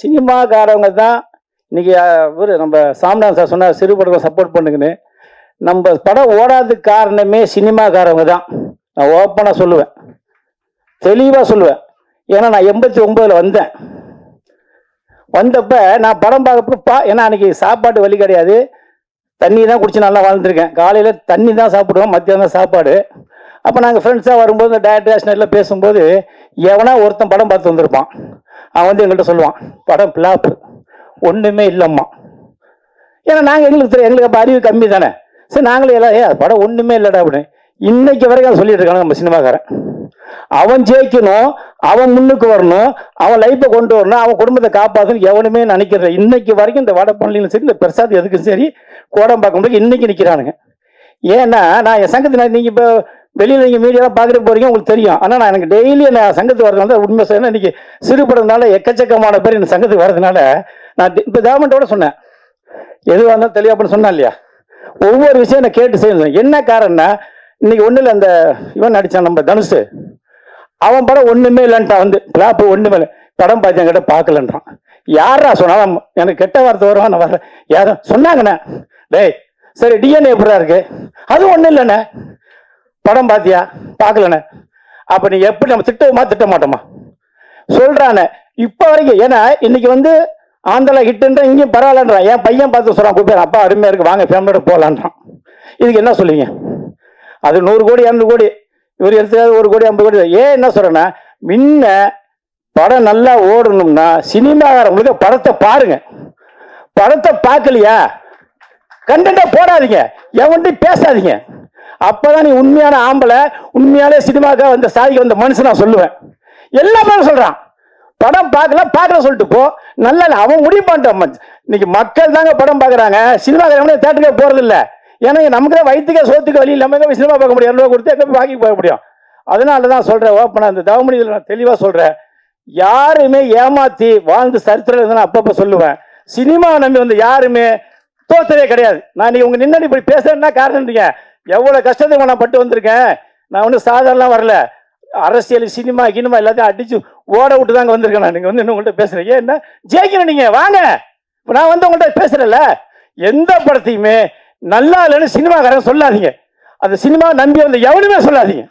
சினிமாக்காரவங்க தான் இன்னைக்கு இவர் நம்ம சாம்நாத் சார் சொன்னார் சிறு படங்களை சப்போர்ட் பண்ணுங்கன்னு. நம்ம படம் ஓடாததுக்கு காரணமே சினிமாக்காரவங்க தான். நான் ஓப்பனாக சொல்லுவேன். தெளிவாக சொல்லுவேன். ஏன்னா நான் எண்பத்தி ஒம்பதில் வந்தேன். வந்தப்போ நான் படம் பார்க்கப்ப பா ஏன்னா அன்றைக்கி சாப்பாட்டு வழி கிடையாது. தண்ணி தான் குடிச்சு நல்லா வாழ்ந்துருக்கேன். காலையில் தண்ணி தான் சாப்பிடுவோம் மத்தியானம் தான் சாப்பாடு. அப்போ நாங்கள் ஃப்ரெண்ட்ஸாக வரும்போது இந்த டயட் பேசும்போது எவனா ஒருத்தன் படம் பார்த்து வந்திருப்பான். அவன் வந்து எங்கள்கிட்ட சொல்லுவான் படம் பிளாப்பு ஒன்றுமே இல்லைம்மா. ஏன்னா நாங்கள் எங்களுக்கு தெரியும் எங்களுக்கு அப்போ அறிவு கம்மி தானே. சரி நாங்களே எல்லாம் ஏ படம் ஒன்றுமே இல்லைடா அப்படின்னு. இன்னைக்கு வரைக்கும் அவன் சொல்லிட்டு இருக்காங்க நம்ம சினிமாக்காரன். அவன் ஜெயிக்கணும் அவன் முன்னுக்கு வரணும் அவன் லைஃப்பை கொண்டு வரணும் அவன் குடும்பத்தை காப்பாற்றணும் எவனுமே நினைக்கிறேன் இன்னைக்கு வரைக்கும் இந்த வடப்பள்ளியிலும் சரி இந்த பிரசாத் எதுக்கும் சரி கோடம்பாக்கம் இன்னைக்கு நிற்கிறானுங்க ஏன்னா நான் என் சங்கத்தினா நீங்கள் இப்போ வெளியில் நீங்கள் மீடியாலாம் பார்க்குற போறீங்க உங்களுக்கு தெரியும். ஆனால் நான் எனக்கு டெய்லி நான் சங்கத்துக்கு வரதுனால உண்மை சொல்லணும். இன்னைக்கு சிறுபடுறதுனால எக்கச்சக்கமான பேர் இந்த சங்கத்துக்கு வரதுனால நான் இப்போ கவர்மெண்ட்டோட சொன்னேன். எதுவாக இருந்தாலும் தெளிவா சொன்னேன் இல்லையா? ஒவ்வொரு விஷயம் நான் கேட்டு செய்யணும். என்ன காரணம்னா இன்னைக்கு ஒன்றும் இல்லை அந்த இவன் நடித்தான் நம்ம தனுஷ். அவன் படம் ஒன்றுமே இல்லைன்ட்டான் வந்து பிளாப்பு ஒன்றுமே இல்லை. படம் பார்த்து என்கிட்ட பார்க்கலன்றான். யாரா சொன்னாலும் எனக்கு கெட்ட வார்த்தை வரும் நான் வரல யாரும் சொன்னாங்கண்ணே. டேய் சரி டிஎன்ஏ எப்படா இருக்கு? அது ஒன்றும் இல்லைண்ணே. படம் பார்த்தியா பார்க்கலண்ணே. அப்போ நீ எப்படி நம்ம திட்டமா திட்ட மாட்டோமா? சொல்கிறானே இப்போ வரைக்கும் ஏன்னா இன்னைக்கு வந்து ஆந்திரா ஹிட்டுன்ற இங்கேயும் பரவாயில்லன்றான் என் பையன் பார்த்து சொல்கிறான் கூப்பிட்டு அப்பா அருமையாக இருக்கு. வாங்க ஃபேமிலியோட போகலான்றான் இதுக்கு என்ன சொல்லுவீங்க? அது நூறு கோடி இரநூறு கோடி. இவர் எடுத்து ஒரு கோடி ஐம்பது கோடி. ஏன் என்ன சொல்கிறேன்னா முன்ன படம் நல்லா ஓடணும்னா சினிமாக்காரங்களுக்கு படத்தை பாருங்க. படத்தை பார்க்கலையா? கண்டென்ட்டாக போடாதீங்க. எவன்ட்டையும் பேசாதீங்க. அப்பதான் நீ உண்மையான ஆம்பளை உண்மையாலே சினிமாக்காக வந்த சாதிக்க வந்த மனுஷன் நான் சொல்லுவேன். எல்லா பேரும் சொல்றான். படம் பார்க்கல பார்க்கல சொல்லிட்டு போ. நல்லா இல்ல. அவன் முடிவு பண்ணிட்டான் இன்னைக்கு மக்கள் தாங்க படம் பார்க்கறாங்க. சினிமாக்காரங்க தேட்டருக்கே போறது இல்லை. ஏன்னா நமக்கு தான் வயிற்றுக்கே சோத்துக்கு வழி இல்லாமல் எங்க சினிமா பார்க்க முடியும். இரநூறுவா கொடுத்து எங்கே போய் போக முடியும். அதனால தான் சொல்கிறேன் ஓப்பனா அந்த தவமணி நான் தெளிவாக சொல்கிறேன் யாருமே ஏமாற்றி வாழ்ந்து சரித்திரம் நான் அப்பப்போ சொல்லுவேன். சினிமா நம்பி வந்து யாருமே தோத்ததே கிடையாது. நான் நீங்கள் உங்கள் நின்னடி இப்படி பேசுறேன்னா இருந்தீங்க எவ்வளவு கஷ்டத்துக்கு நான் பட்டு வந்திருக்கேன்? நான் ஒன்றும் சாதாரண வரல. அரசியல் சினிமா கினிமா எல்லாத்தையும் அடிச்சு ஓட விட்டு தாங்க வந்திருக்கேன் நான். நீங்க வந்து இன்னும் உங்கள்கிட்ட பேசுறேன் ஏன்னா ஜெயிக்கணும் நீங்க. வாங்க. இப்ப நான் வந்து உங்கள்கிட்ட பேசுறேன்ல. எந்த படத்தையுமே நல்லா இல்லைன்னு சினிமாக்காரங்க சொல்லாதீங்க. அந்த சினிமா நம்பி வந்து எவனுமே சொல்லாதீங்க.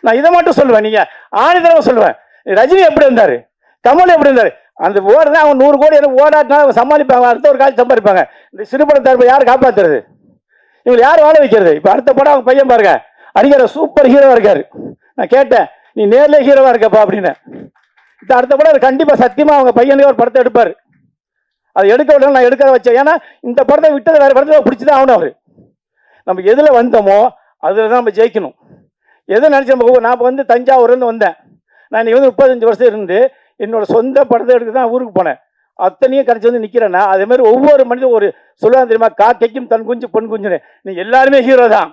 நான் இதை மட்டும் சொல்லுவேன். நீங்க ஆணிதரமா சொல்லுவேன். ரஜினி எப்படி இருந்தாரு? கமல் எப்படி இருந்தாரு? அந்த ஓடுனா அவங்க நூறு கோடி ஓடாட்டினா சமாளிப்பாங்க. அடுத்த ஒரு காட்சி சம்பாதிப்பாங்க. இந்த சிறுபடம் தரப்பு யார் காப்பாத்துறது? இவங்களை யார் வாழ வைக்கிறது? இப்போ அடுத்த படம் அவங்க பையன் பாருங்க. அடிக்கிற சூப்பர் ஹீரோவாக இருக்காரு. நான் கேட்டேன் நீ நேரில் ஹீரோவாக இருக்கப்பா அப்படின்னு. இப்போ அடுத்த படம் கண்டிப்பாக சத்தியமாக அவங்க பையனுக்கு ஒரு படத்தை எடுப்பார். அதை எடுக்க விட நான் எடுக்க வச்சேன் ஏன்னா இந்த படத்தை விட்டது வேற பிடிச்சி தான் ஆகணும் அவர். நம்ம எதில் வந்தோமோ அதில் தான் நம்ம ஜெயிக்கணும். எதை நினச்சி நம்ம நான் இப்போ வந்து தஞ்சாவூர்லேருந்து வந்தேன். நான் இன்னைக்கு வந்து முப்பத்தஞ்சு வருஷம் இருந்து என்னோடய சொந்த படத்தை எடுக்க தான் ஊருக்கு போனேன். அத்தனையும் கிடைச்சி வந்து நிற்கிறேன்னா அதே மாதிரி ஒவ்வொரு மனிதன் ஒரு சொல்லுவாங்க தெரியுமா? காக்கைக்கும் தன் குஞ்சு பொன் குஞ்சுன்னு. நீ எல்லாருமே ஹீரோ தான்.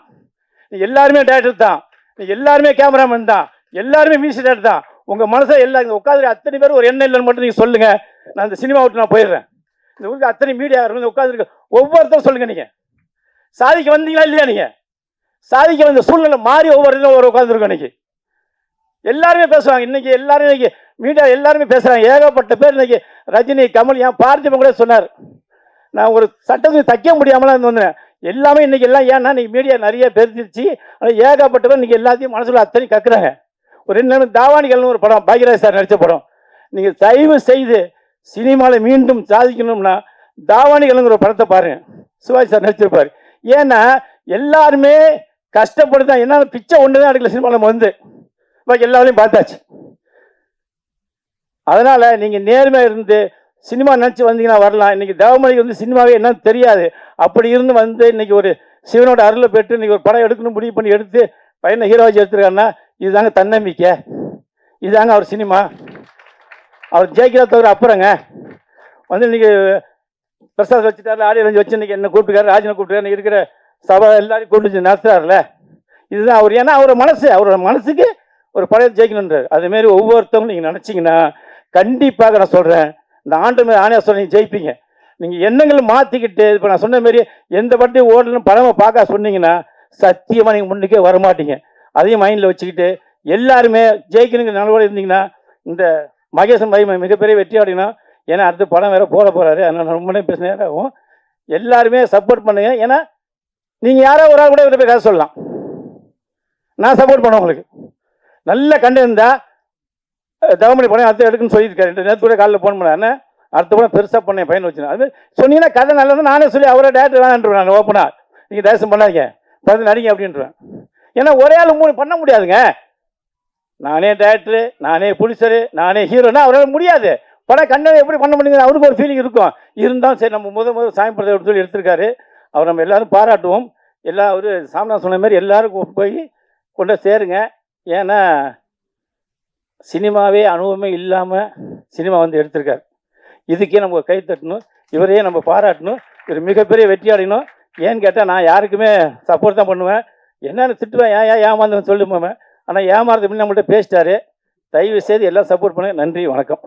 நீ எல்லாருமே டேரக்டர் தான். நீ எல்லாருமே கேமராமேன் தான். எல்லாருமே மியூசிக் டேரக்டர் தான். உங்கள் மனசை எல்லா உட்காந்து அத்தனை பேர் ஒரு எண்ணம் இல்லைன்னு மட்டும் நீங்கள் சொல்லுங்கள் நான் இந்த சினிமா விட்டு நான் போயிடுறேன். இந்த ஊருக்கு அத்தனை மீடியா உட்காந்துருக்க ஒவ்வொருத்தரும் சொல்லுங்கள் நீங்கள் சாதிக்க வந்தீங்களா இல்லையா நீங்கள் சாதிக்க வந்த சூழ்நிலை மாறி ஒவ்வொரு இதுவும் ஒரு உட்காந்துருக்கோம் இன்னைக்கு. எல்லாருமே பேசுவாங்க. இன்னைக்கு எல்லாரும் இன்னைக்கு மீடியா எல்லாருமே பேசுகிறாங்க ஏகப்பட்ட பேர் இன்னைக்கு ரஜினி கமல் ஏன் பார்த்திபன் கூட சொன்னார். நான் ஒரு சட்டத்தை தைக்க முடியாமலாம் இருந்து வந்தேன். எல்லாமே இன்னைக்கு எல்லாம் ஏன்னா இன்னைக்கு மீடியா நிறைய பெருந்துருச்சு. ஆனால் ஏகப்பட்ட பேர் இன்னைக்கு எல்லாத்தையும் மனசுல அத்தனை கக்குறாங்க. ஒரு ரெண்டு நாள் தாவானிகள்னு ஒரு படம் பாக்யராஜ் சார் நடித்த படம். நீங்கள் தயவு செய்து சினிமாவில் மீண்டும் சாதிக்கணும்னா தாவாணிகள்ங்கிற ஒரு படத்தை பாருங்க. சிவாஜி சார் நடிச்சிருப்பார். ஏன்னா எல்லாருமே கஷ்டப்பட்டு தான் என்ன பிச்சை ஒன்று தான் எடுக்கல சினிமாவில் நம்ம வந்து. பாக்கி எல்லாரையும் பார்த்தாச்சு. அதனால நீங்க நேர்மையாக இருந்து சினிமா நினச்சி வந்தீங்கன்னா வரலாம். இன்னைக்கு தேவமணிக்கு வந்து சினிமாவே என்னன்னு தெரியாது. அப்படி இருந்து வந்து இன்னைக்கு ஒரு சிவனோட அருளை பெற்று இன்னைக்கு ஒரு படம் எடுக்கணும் முடிவு பண்ணி எடுத்து பையனை ஹீரோஜி எடுத்துருக்காருன்னா இதுதாங்க தன்னம்பிக்கை. இதுதாங்க அவர் சினிமா. அவர் ஜெயிக்கிறா தவிர அப்புறங்க. வந்து இன்னைக்கு பிரசாத் வச்சுட்டாரு ஆடியோ வச்சு இன்னைக்கு என்ன கூப்பிட்டுக்காரு ராஜனை கூப்பிட்டுக்காரு இருக்கிற சபை எல்லாரையும் கூப்பிட்டு நடத்துறாருல்ல நடத்துறாருல. இதுதான் அவர். ஏன்னா அவர் மனசு அவரோட மனசுக்கு ஒரு படையை ஜெயிக்கணுன்றார் அதுமாரி ஒவ்வொருத்தவங்களும் நீங்கள் நினச்சிங்கன்னா கண்டிப்பாக நான் சொல்கிறேன் இந்த ஆண்டு மேலே ஆணையாக சொல்ல நீங்கள் ஜெயிப்பீங்க. நீங்கள் எண்ணங்களை மாற்றிக்கிட்டு இப்போ நான் சொன்ன மாரி எந்த படத்தையும் ஓடணும் படமை பார்க்க சொன்னீங்கன்னா சத்தியமாக நீங்கள் முன்னுக்கே வரமாட்டீங்க. அதையும் மைண்டில் வச்சுக்கிட்டு எல்லாருமே ஜெயிக்கணுங்கிற நிலவோடு இருந்தீங்கன்னா இந்த மகேசன் மகிமை மிகப்பெரிய வெற்றி அடையணும். ஏன்னா அடுத்த படம் வேறு போட போகிறாரு அதனால் ரொம்ப நேரம் பேச நேரம் ஆகும். எல்லாருமே சப்போர்ட் பண்ணுங்க. ஏன்னா நீங்கள் யாரோ ஒரு ஆள் கூட இதில் போய் கதை சொல்லலாம். நான் சப்போர்ட் பண்ணுவேன் உங்களுக்கு. நல்ல கண்டு இருந்தா தவமணி படம் அடுத்து எடுக்குன்னு சொல்லியிருக்காரு. நேற்று கூட காலையில் ஃபோன் பண்ணேன். அடுத்த படம் பெருசாக பண்ணேன் பையன் வச்சுருந்தேன் அது சொன்னீங்கன்னா கதை நல்லது நானே சொல்லி அவரை டேரக்டர் வேணான்றேன் நான் ஓப்பனாக நீங்கள் டேரக்ஷன் பண்ணாதீங்க. பார்த்து நடிங்க அப்படின்றேன். ஏன்னா ஒரே ஆள் மூணு பண்ண முடியாதுங்க. நானே டேரக்டரு நானே புலிசரு நானே ஹீரோனா அவரால் முடியாது. படம் கண்ணை எப்படி பண்ண முடியுங்க அவருக்கு ஒரு ஃபீலிங் இருக்கும். இருந்தாலும் சரி நம்ம முத முதல் சாமி படத்தை சொல்லி எடுத்திருக்காரு. அவர் நம்ம எல்லாரும் பாராட்டுவோம். எல்லா ஒரு சாமினா சொன்ன மாதிரி எல்லாருக்கும் போய் கொண்டு சேருங்க. ஏன்னா சினிமாவே அனுபவமே இல்லாமல் சினிமா வந்து எடுத்திருக்காரு. இதுக்கே நம்ம கை தட்டணும் இவரையே நம்ம பாராட்டணும் இவர் மிகப்பெரிய வெற்றி அடையணும். ஏன்னு கேட்டால் நான் யாருக்குமே சப்போர்ட் தான் பண்ணுவேன். என்னென்னு திட்டுவேன் ஏன் ஏன் ஏமாந்தேன்னு சொல்லுவேன் ஆனால் ஏமாறது முன்ன நம்மள்ட்ட பேசிட்டாரு. தயவு செய்து எல்லாம் சப்போர்ட் பண்ணுங்க. நன்றி வணக்கம்.